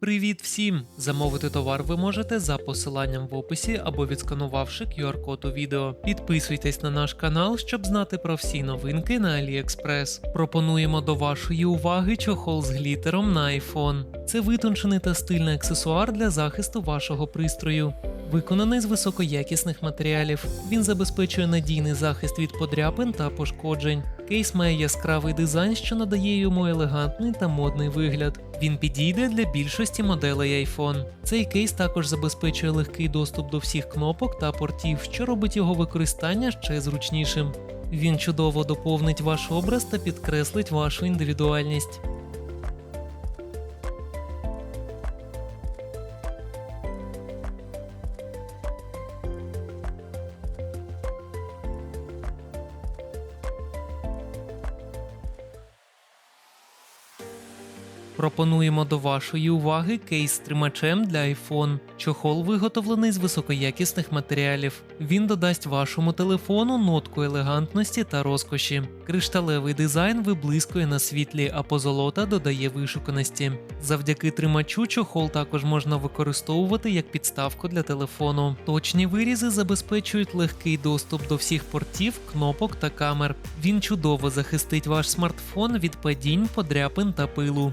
Привіт всім! Замовити товар ви можете за посиланням в описі або відсканувавши QR-код у відео. Підписуйтесь на наш канал, щоб знати про всі новинки на AliExpress. Пропонуємо до вашої уваги чохол з глітером на iPhone. Це витончений та стильний аксесуар для захисту вашого пристрою. Виконаний з високоякісних матеріалів. Він забезпечує надійний захист від подряпин та пошкоджень. Кейс має яскравий дизайн, що надає йому елегантний та модний вигляд. Він підійде для більшості моделей iPhone. Цей кейс також забезпечує легкий доступ до всіх кнопок та портів, що робить його використання ще зручнішим. Він чудово доповнить ваш образ та підкреслить вашу індивідуальність. Пропонуємо до вашої уваги кейс з тримачем для iPhone. Чохол виготовлений з високоякісних матеріалів. Він додасть вашому телефону нотку елегантності та розкоші. Кришталевий дизайн виблискує на світлі, а позолота додає вишуканості. Завдяки тримачу чохол також можна використовувати як підставку для телефону. Точні вирізи забезпечують легкий доступ до всіх портів, кнопок та камер. Він чудово захистить ваш смартфон від падінь, подряпин та пилу.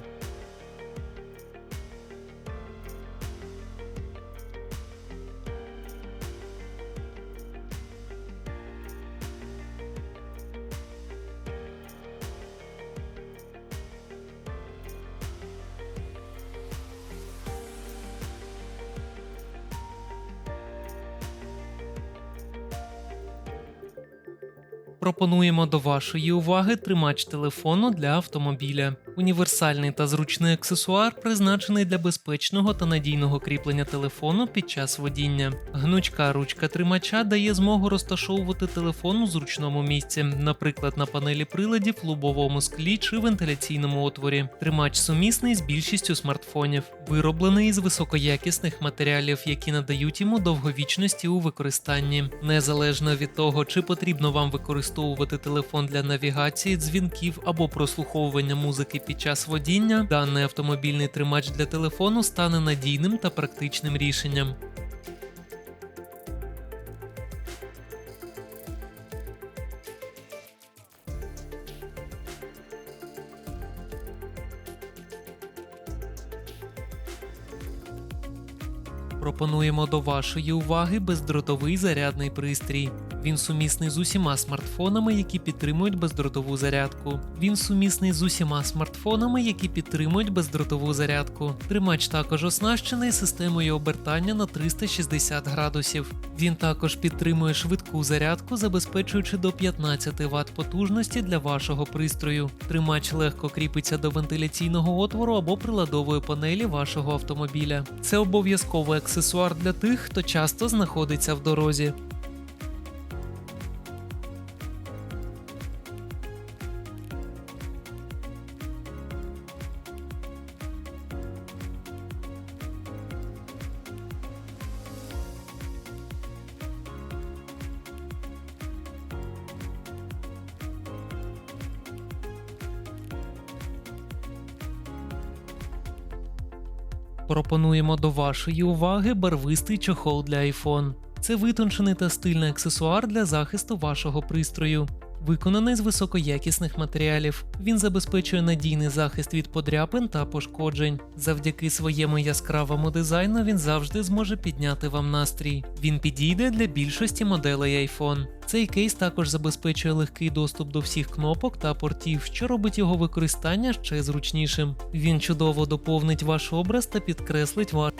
Пропонуємо до вашої уваги тримач телефону для автомобіля. Універсальний та зручний аксесуар призначений для безпечного та надійного кріплення телефону під час водіння. Гнучка ручка тримача дає змогу розташовувати телефон у зручному місці, наприклад, на панелі приладів, лобовому склі чи вентиляційному отворі. Тримач сумісний з більшістю смартфонів, вироблений із високоякісних матеріалів, які надають йому довговічності у використанні. Незалежно від того, чи потрібно вам використовувати телефон для навігації, дзвінків або прослуховування музики під час водіння, даний автомобільний тримач для телефону стане надійним та практичним рішенням. Пропонуємо до вашої уваги бездротовий зарядний пристрій. Він сумісний з усіма смартфонами, які підтримують бездротову зарядку. Він сумісний з усіма смартфонами, які підтримують бездротову зарядку. Тримач також оснащений системою обертання на 360 градусів. Він також підтримує швидку зарядку, забезпечуючи до 15 Вт потужності для вашого пристрою. Тримач легко кріпиться до вентиляційного отвору або приладової панелі вашого автомобіля. Це обов'язковий аксесуар для тих, хто часто знаходиться в дорозі. Пропонуємо до вашої уваги барвистий чохол для iPhone. Це витончений та стильний аксесуар для захисту вашого пристрою. Виконаний з високоякісних матеріалів. Він забезпечує надійний захист від подряпин та пошкоджень. Завдяки своєму яскравому дизайну він завжди зможе підняти вам настрій. Він підійде для більшості моделей iPhone. Цей кейс також забезпечує легкий доступ до всіх кнопок та портів, що робить його використання ще зручнішим. Він чудово доповнить ваш образ та підкреслить ваш.